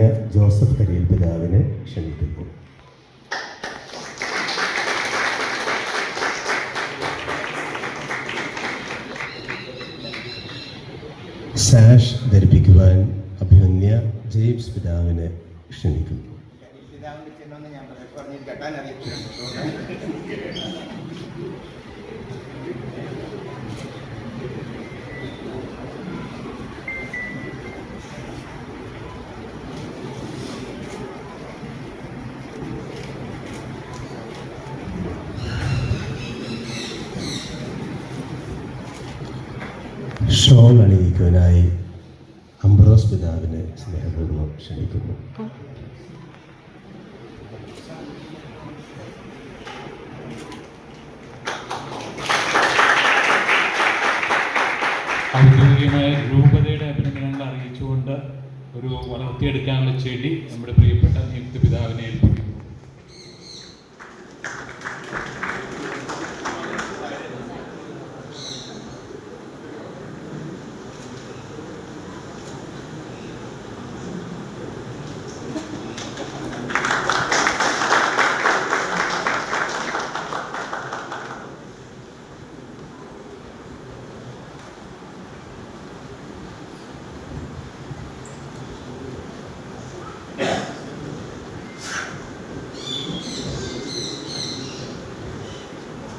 അഭിമന്യ Joseph കരിയൽ പിതാവിനെ ക്ഷണിക്കുന്നു. സാഷ് ധരിപ്പിക്കുവാൻ അഭിമന്യ James പിതാവിനെ ക്ഷണിക്കുന്നു. ഷോൾ അംബ്രോസ് പിതാവിനെ സ്നേഹപൂർവം ക്ഷണിക്കുന്നു. ഔദ്യോഗികമായ രൂപതയുടെ അഭിനന്ദനങ്ങൾ അറിയിച്ചുകൊണ്ട് ഒരു വളർത്തിയെടുക്കാനുള്ള ചെടി നമ്മുടെ പ്രിയപ്പെട്ട നിയുക്ത പിതാവിനെ ഏൽപ്പിക്കുന്നു.